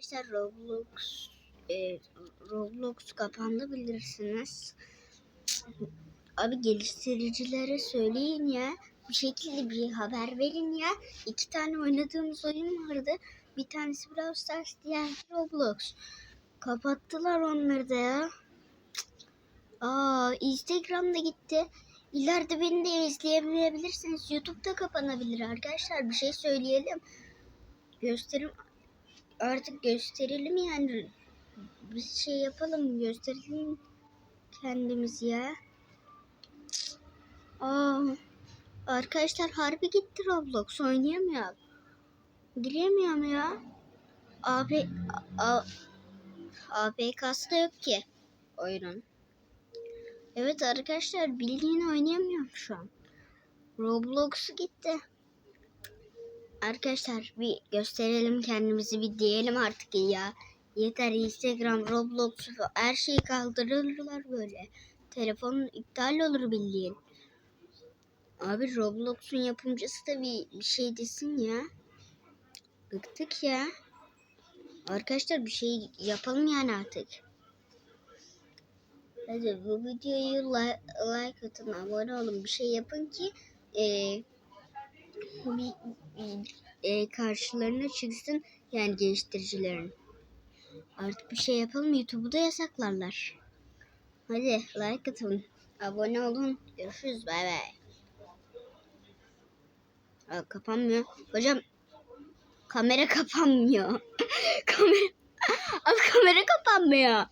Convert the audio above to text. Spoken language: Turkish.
Arkadaşlar Roblox e, Roblox kapandı bilirsiniz. Abi geliştiricilere söyleyin ya. Bir şekilde bir haber verin ya. İki tane oynadığımız oyun vardı. Bir tanesi Brawl Stars, diğer Roblox. Kapattılar onları da ya. Aa, Instagram'da gitti. İleride beni de izleyebilirsiniz. YouTube'da kapanabilir arkadaşlar. Bir şey söyleyelim. Gösterim artık gösterelim yani. Bir şey yapalım gösterelim kendimizi ya. Aa, arkadaşlar harbi gitti Roblox oynayamıyorum. Giremiyorum ya. Abi a, APK'sı da yok ki oyunun. Evet arkadaşlar bildiğin oynayamıyorum şu an. Roblox gitti. Arkadaşlar bir gösterelim kendimizi bir diyelim artık ya. Yeter Instagram, Roblox her şeyi kaldırırlar böyle. Telefonun iptal olur bildiğin. Abi Roblox'un yapımcısı da bir, bir şey desin ya. Bıktık ya. Arkadaşlar bir şey yapalım yani artık. Hadi bu videoyu like, like atın, abone olun, bir şey yapın ki e, bir, e, karşılarına çıksın yani geliştiricilerin. Artık bir şey yapalım YouTube'u da yasaklarlar. Hadi like atın, abone olun. Görüşürüz bay bay. Kapanmıyor. Hocam kamera kapanmıyor. kamera Abi kamera kapanmıyor.